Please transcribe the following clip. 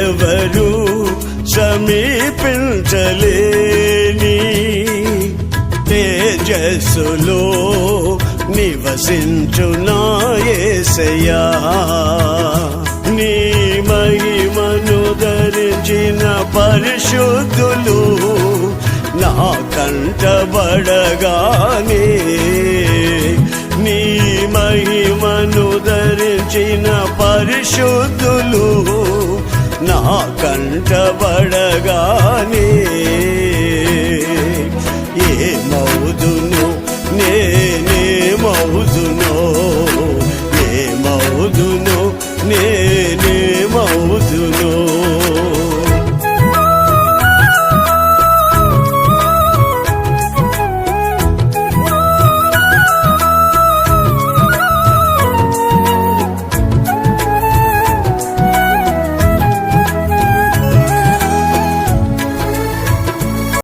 ఎవరు సమీపించలేని తేజస్సులో నివసించునాయసయా నీ మహిమను ధరించిన పరిశుద్ధులు నా కంటబడగానే నీ మహిమను ధరించిన పరిశుద్ధ నా